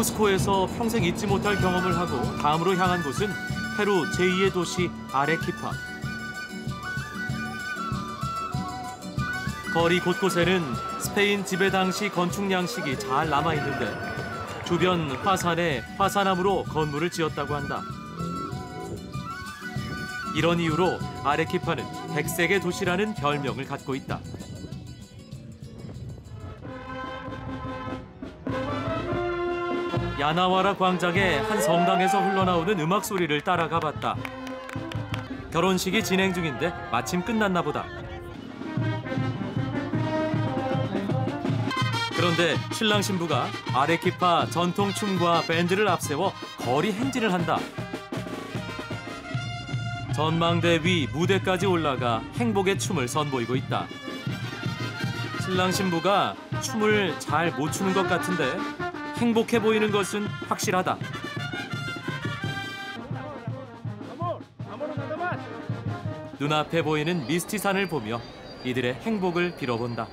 쿠스코에서 평생 잊지 못할 경험을 하고 다음으로 향한 곳은 페루 제2의 도시 아레키파. 거리 곳곳에는 스페인 지배 당시 건축 양식이 잘 남아 있는데 주변 화산에 화산암으로 건물을 지었다고 한다. 이런 이유로 아레키파는 백색의 도시라는 별명을 갖고 있다. 야나와라 광장의 한 성당에서 흘러나오는 음악 소리를 따라가 봤다. 결혼식이 진행 중인데 마침 끝났나 보다. 그런데 신랑 신부가 아레키파 전통 춤과 밴드를 앞세워 거리 행진을 한다. 전망대 위 무대까지 올라가 행복의 춤을 선보이고 있다. 신랑 신부가 춤을 잘 못 추는 것 같은데 행복해 보이는 것은 확실하다. 눈앞에 보이는 미스티산을 보며 이들의 행복을 빌어본다.